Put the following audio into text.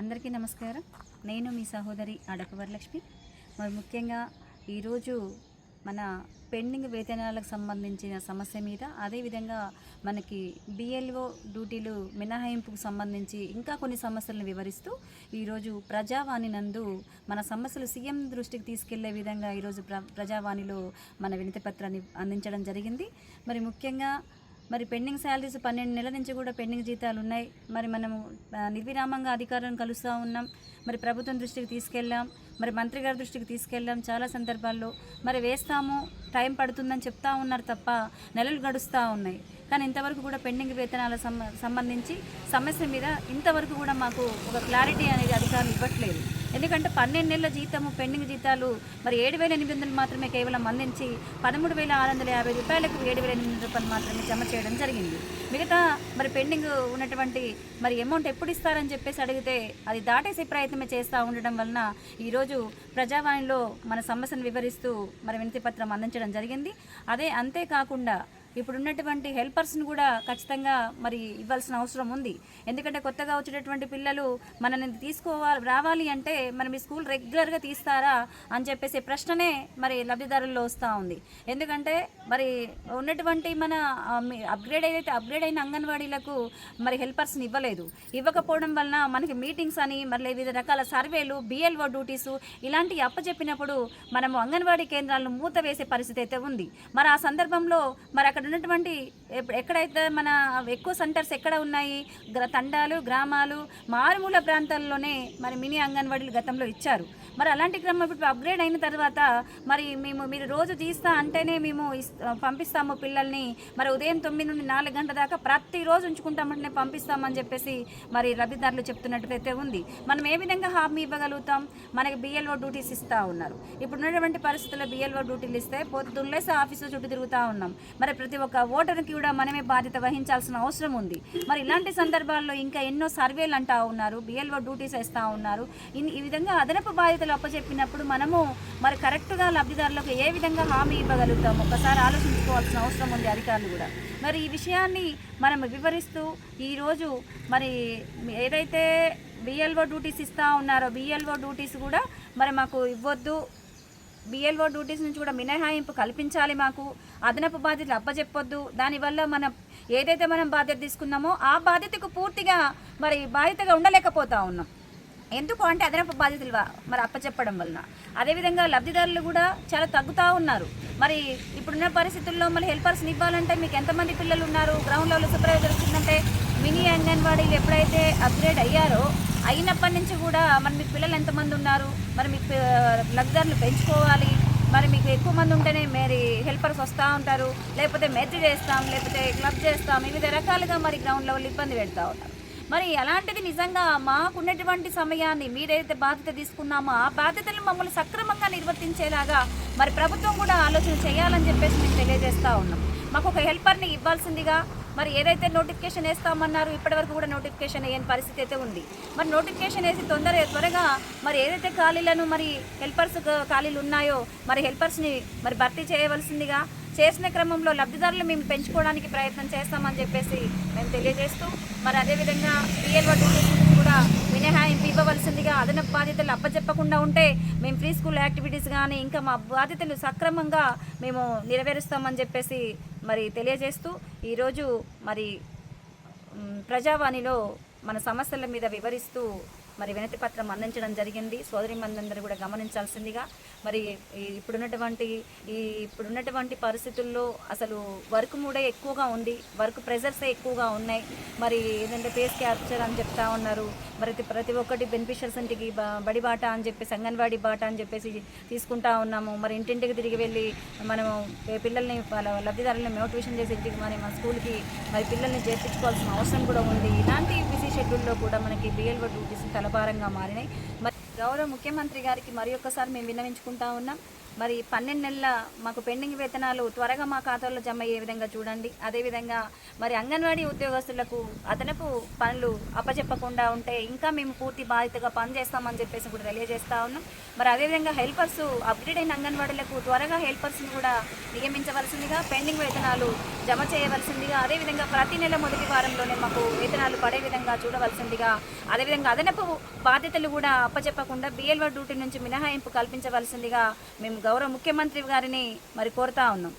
అందరికీ నమస్కారం. నేను మీ సహోదరి అడప వరలక్ష్మి. మరి ముఖ్యంగా ఈరోజు మన పెండింగ్ వేతనాలకు సంబంధించిన సమస్య మీద అదేవిధంగా మనకి బిఎల్ఓ డ్యూటీలు మినహాయింపుకు సంబంధించి ఇంకా కొన్ని సమస్యలను వివరిస్తూ ఈరోజు ప్రజావాణి నందు మన సమస్యలు సీఎం దృష్టికి తీసుకెళ్ళే విధంగా ఈరోజు ప్ర ప్రజావాణిలో మన వినతి పత్రాన్ని అందించడం జరిగింది. మరి ముఖ్యంగా మరి పెండింగ్ శాలరీస్ పన్నెండు నెలల నుంచి కూడా పెండింగ్ జీతాలు ఉన్నాయి. మరి మనము నిర్విరామంగా అధికారులను కలుస్తూ ఉన్నాం. మరి ప్రభుత్వం దృష్టికి తీసుకెళ్ళాం. మరి మంత్రి గారి దృష్టికి తీసుకెళ్ళాం చాలా సందర్భాల్లో. మరి వేస్తాము టైం పడుతుందని చెప్తా ఉన్నారు తప్ప నెలలు గడుస్తూ ఉన్నాయి. కానీ ఇంతవరకు కూడా పెండింగ్ వేతనాల సంబంధించి సమస్య మీద ఇంతవరకు కూడా మాకు ఒక క్లారిటీ అనేది అధికారులు ఇవ్వట్లేదు. ఎందుకంటే పన్నెండు నెలల జీతము పెండింగ్ జీతాలు మరి ఏడు వేల ఎనిమిది వందలు మాత్రమే కేవలం అందించి పదమూడు వేల ఆరు వందల యాభై రూపాయలకు ఏడు వేల ఎనిమిది వందల రూపాయలు మాత్రమే జమ చేయడం జరిగింది. మిగతా మరి పెండింగ్ ఉన్నటువంటి మరి అమౌంట్ ఎప్పుడు ఇస్తారని చెప్పేసి అడిగితే అది దాటేసే ప్రయత్నమే చేస్తూ ఉండడం వలన ఈరోజు ప్రజావాణిలో మన సమస్యను వివరిస్తూ మరి వినతి పత్రం అందించడం జరిగింది. అదే అంతేకాకుండా ఇప్పుడు ఉన్నటువంటి హెల్పర్స్ని కూడా ఖచ్చితంగా మరి ఇవ్వాల్సిన అవసరం ఉంది. ఎందుకంటే కొత్తగా వచ్చేటటువంటి పిల్లలు మనల్ని తీసుకోవాలి రావాలి అంటే మరి మీ స్కూల్ రెగ్యులర్గా తీస్తారా అని చెప్పేసి ప్రశ్ననే మరి లబ్ధిదారుల్లో వస్తూ ఉంది. ఎందుకంటే మరి ఉన్నటువంటి మన అప్గ్రేడ్ ఏదైతే అప్గ్రేడ్ అయిన అంగన్వాడీలకు మరి హెల్పర్స్ని ఇవ్వలేదు. ఇవ్వకపోవడం వలన మనకి మీటింగ్స్ అని మరి వివిధ రకాల సర్వేలు బిఎల్ఓ డ్యూటీసు ఇలాంటివి అప్పచెప్పినప్పుడు మనము అంగన్వాడీ కేంద్రాలను మూత వేసే పరిస్థితి అయితే ఉంది. మరి ఆ సందర్భంలో మరి అక్కడ ఉన్నటువంటి ఎక్కడైతే మన ఎక్కువ సెంటర్స్ ఎక్కడ ఉన్నాయి? గ్ర తండాలు గ్రామాలు మారుమూల ప్రాంతాల్లోనే మరి మినీ అంగన్వాడీలు గతంలో ఇచ్చారు. మరి అలాంటి క్రమం ఇప్పుడు అప్గ్రేడ్ అయిన తర్వాత మరి మేము మీరు రోజు తీస్తా అంటేనే మేము పంపిస్తాము పిల్లల్ని. మరి ఉదయం తొమ్మిది నుండి నాలుగు గంటల దాకా ప్రతిరోజు ఉంచుకుంటామంటేనే పంపిస్తామని చెప్పేసి మరి లబ్ధిదారులు చెప్తున్నట్టయితే ఉంది. మనం ఏ విధంగా హామీ ఇవ్వగలుగుతాం? మనకి బిఎల్ఓ డ్యూటీస్ ఇస్తూ ఉన్నారు. ఇప్పుడు ఉన్నటువంటి పరిస్థితుల్లో బిఎల్ఓ డ్యూటీలు ఇస్తే పొద్దున్నేసి ఆఫీసు చుట్టూ తిరుగుతూ ఉన్నాం. మరి ప్రతి ప్రతి ఒక్క ఓటర్కి కూడా మనమే బాధ్యత వహించాల్సిన అవసరం ఉంది. మరి ఇలాంటి సందర్భాల్లో ఇంకా ఎన్నో సర్వేలు అంటా ఉన్నారు బిఎల్ఓ డ్యూటీస్ వేస్తూ ఉన్నారు. ఈ విధంగా అదనపు బాధ్యతలు అప్పచెప్పినప్పుడు మనము మరి కరెక్ట్గా లబ్ధిదారులకు ఏ విధంగా హామీ ఇవ్వగలుగుతాం ఒకసారి ఆలోచించుకోవాల్సిన అవసరం ఉంది అధికారులు కూడా. మరి ఈ విషయాన్ని మనం వివరిస్తూ ఈరోజు మరి ఏదైతే బిఎల్ఓ డ్యూటీస్ ఇస్తూ ఉన్నారో బిఎల్ఓ డ్యూటీస్ కూడా మరి మాకు ఇవ్వద్దు. బిఎల్ఓ డ్యూటీస్ నుంచి కూడా మినహాయింపు కల్పించాలి మాకు. అదనపు బాధ్యతలు అప్పచెప్పొద్దు దానివల్ల మనం ఏదైతే మనం బాధ్యత తీసుకున్నామో ఆ బాధ్యతకు పూర్తిగా మరి బాధ్యతగా ఉండలేకపోతా ఉన్నాం. ఎందుకు అంటే అదనపు బాధ్యతలు మరి అప్పచెప్పడం వలన. అదేవిధంగా లబ్ధిదారులు కూడా చాలా తగ్గుతూ ఉన్నారు. మరి ఇప్పుడున్న పరిస్థితుల్లో మళ్ళీ హెల్పర్స్ని ఇవ్వాలంటే మీకు ఎంతమంది పిల్లలు ఉన్నారు? గ్రౌండ్ లెవెల్ సూపర్వైజర్ వచ్చిందంటే మినీ అంగన్వాడీలు ఎప్పుడైతే అప్గ్రేడ్ అయ్యారో అయినప్పటి నుంచి కూడా మరి మీకు పిల్లలు ఎంతమంది ఉన్నారు? మరి మీకు లగ్జర్లు పెంచుకోవాలి. మరి మీకు ఎక్కువ మంది ఉంటేనే మరి హెల్పర్స్ వస్తూ ఉంటారు. లేకపోతే మెర్జ్ చేస్తాం లేకపోతే క్లబ్ చేస్తాం. వివిధ రకాలుగా మరి గ్రౌండ్ లెవెల్ ఇబ్బంది పెడతా ఉంటారు. మరి అలాంటిది నిజంగా మాకున్నటువంటి సమయాన్ని మీరైతే బాధ్యత తీసుకున్నామో ఆ బాధ్యతలు మమ్మల్ని సక్రమంగా నిర్వర్తించేలాగా మరి ప్రభుత్వం కూడా ఆలోచన చేయాలని చెప్పేసి మేము తెలియజేస్తూ ఉన్నాం. మాకు ఒక హెల్పర్ని ఇవ్వాల్సిందిగా మరి ఏదైతే నోటిఫికేషన్ వేస్తామన్నారు ఇప్పటివరకు కూడా నోటిఫికేషన్ వేయని పరిస్థితి అయితే ఉంది. మరి నోటిఫికేషన్ వేసి తొందర త్వరగా మరి ఏదైతే ఖాళీలను మరి హెల్పర్స్ ఖాళీలు ఉన్నాయో మరి హెల్పర్స్ని మరి భర్తీ చేయవలసిందిగా చేసిన క్రమంలో లబ్ధిదారులు మేము పెంచుకోవడానికి ప్రయత్నం చేస్తామని చెప్పేసి మేము తెలియజేస్తూ మరి అదేవిధంగా పిఎల్ఓ డ్యూటీస్ కూడా మినహాయింపు ఇవ్వవలసిందిగా అదనపు బాధ్యతలు అప్పచెప్పకుండా ఉంటే మేము ఫ్రీ స్కూల్ యాక్టివిటీస్ కానీ ఇంకా మా బాధ్యతలు సక్రమంగా మేము నెరవేరుస్తామని చెప్పేసి మరి తెలియజేస్తూ ఈరోజు మరి ప్రజావాణిలో మన సమస్యల మీద వివరిస్తూ మరి వినతి పత్రం అందించడం జరిగింది. సోదరి మందందరూ కూడా గమనించాల్సిందిగా. మరి ఇప్పుడున్నటువంటి ఈ ఇప్పుడున్నటువంటి పరిస్థితుల్లో అసలు వర్క్ మూడే ఎక్కువగా ఉంది. వర్క్ ప్రెజర్సే ఎక్కువగా ఉన్నాయి. మరి ఏదంటే పేస్ క్యాప్చర్ అని చెప్తా ఉన్నారు. మరి ప్రతి- ఒక్కటి బెనిఫిషియర్స్ ఇంటికి బడి బాట అని చెప్పేసి అంగన్వాడీ బాట అని చెప్పేసి తీసుకుంటా ఉన్నాము. మరి ఇంటింటికి తిరిగి వెళ్ళి మనము పిల్లల్ని వాళ్ళ మోటివేషన్ చేసి ఇంటికి మరి మన స్కూల్కి మరి పిల్లల్ని చేర్పించుకోవాల్సిన అవసరం కూడా ఉంది. ఇలాంటి బిజీ షెడ్యూల్లో కూడా మనకి బిఎల్ఓ డ్యూటీస్ తలభారంగా మారినాయి. మరి గౌరవ ముఖ్యమంత్రి గారికి మరి ఒక్కసారి మేము విన్నవించుకుంటా ఉన్నాం. మరి పన్నెండు నెలల మాకు పెండింగ్ వేతనాలు త్వరగా మా ఖాతాలో జమ అయ్యే విధంగా చూడండి. అదేవిధంగా మరి అంగన్వాడీ ఉద్యోగస్తులకు అదనపు పనులు అప్పచెప్పకుండా ఉంటే ఇంకా మేము పూర్తి బాధ్యతగా పనిచేస్తామని చెప్పేసి కూడా తెలియజేస్తా ఉన్నాం. మరి అదేవిధంగా హెల్పర్స్ అప్గ్రేడ్ అయిన అంగన్వాడీలకు త్వరగా హెల్పర్స్ని కూడా నియమించవలసిందిగా పెండింగ్ వేతనాలు జమ చేయవలసిందిగా అదేవిధంగా ప్రతి నెల మొదటి వారంలోనే మాకు వేతనాలు పడే విధంగా చూడవలసిందిగా అదేవిధంగా అదనపు బాధ్యతలు కూడా అప్పచెప్పకుండా బిఎల్ఓ డ్యూటీ నుంచి మినహాయింపు కల్పించవలసిందిగా మేము గౌరవ ముఖ్యమంత్రి గారిని మరి కోరుతా ఉన్నాం.